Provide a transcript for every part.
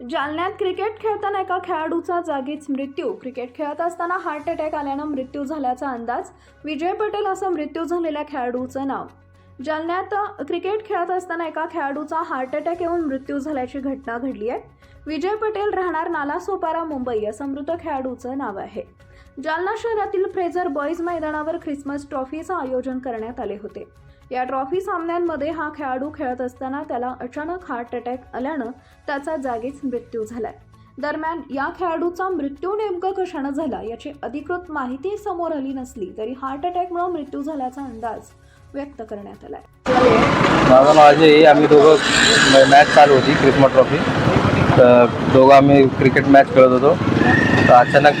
जालन्यात क्रिकेट खेळताना एका खेळाडूचा जागीच मृत्यू. क्रिकेट खेळत असताना हार्ट अटॅक आल्यानं मृत्यू झाल्याचा अंदाज. विजय पटेल असं मृत्यू झालेल्या खेळाडूचं नाव. जालन्यात क्रिकेट खेळत असताना एका खेळाडूचा हार्ट अटॅक येऊन मृत्यू झाल्याची घटना घडली आहे. विजय पटेल राहणार नालासोपारा मुंबई असं मृत खेळाडूचं नाव आहे. जालना शहरातील फ्रेझर बॉईज मैदानावर ख्रिसमस ट्रॉफीचं आयोजन करण्यात आले होते. या ट्रॉफी सामन्यांमध्ये हा खेळाडू खेळत असताना त्याला अचानक हार्ट अटॅक आल्यानं त्याचा जागीच मृत्यू झालाय. दरम्यान या खेळाडूचा मृत्यू नेमकं कशानं झाला याची अधिकृत माहिती समोर आली नसली तरी हार्ट अटॅकमुळे मृत्यू झाल्याचा अंदाज व्यक्त करण्यात आलाय. माझं नाव अजय आहे. आम्ही दोघं मॅच चालू होती क्रिसमस ट्रॉफी. तर दोघं आम्ही क्रिकेट मॅच खेळत होतो. तर अचानक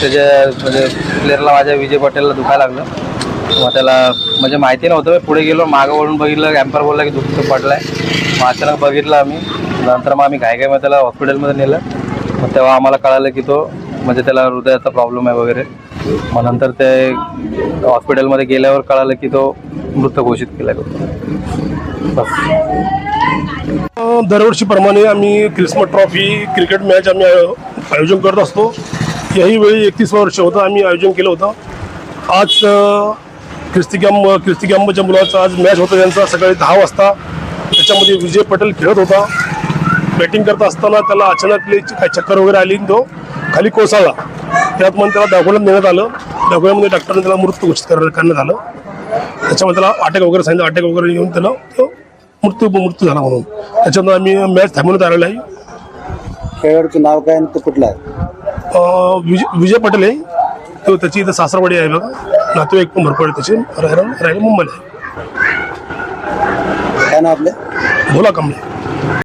त्याच्या म्हणजे प्लेअरला माझ्या विजय पटेलला दुखायला लागलं. मग त्याला म्हणजे माहिती नव्हतं मी पुढे गेलो मागं वळून बघितलं कॅम्पर बोलला की दुःख पडलं आहे मग अचानक बघितलं आम्ही. नंतर मग आम्ही घाईघाईमध्ये त्याला हॉस्पिटलमध्ये नेलं. मग तेव्हा आम्हाला कळालं की तो म्हणजे त्याला हृदयाचा प्रॉब्लेम आहे वगैरे. मग नंतर ते हॉस्पिटलमध्ये गेल्यावर कळालं की तो मृत घोषित केला बस. दरवर्षीप्रमाणे आम्ही क्रिसमस ट्रॉफी क्रिकेट मॅच आम्ही आयोजन करत असतो. याही वेळी एकतीस वर्ष होतं आम्ही आयोजन केलं होतं. आज ख्रिस्ती कॅम्ब ख्रिस्ती कॅम्बच्या मुलाचा आज मॅच होता त्यांचा. सकाळी दहा वाजता त्याच्यामध्ये विजय पटेल खेळत होता. बॅटिंग करत असताना त्याला अचानक काही चक्कर वगैरे आली तो खाली कोसळला. त्यात मग त्याला दाखवण्यात नेण्यात आलं. दाखवण्यामध्ये डॉक्टरने त्याला मृत्यू घोषित कर- करण्यात आलं. त्याच्यामध्ये त्याला अटॅक वगैरे सांगितलं. अटॅक वगैरे येऊन त्याला तो मृत्यू मृत्यू झाला म्हणून. त्याच्यामुळे आम्ही मॅच थांबवण्यात आलेला आहे. खेळाडूचं नाव काय आणि तो कुठला आहे? विजय विजय पटेल आहे. तो त्याची इथं सासरवाडी आहे बघा. नातेवाईक पण भरपूर आहे त्याचे. राहायला मुंबईला. आहे काय नाव आपलं? भोला कांबळे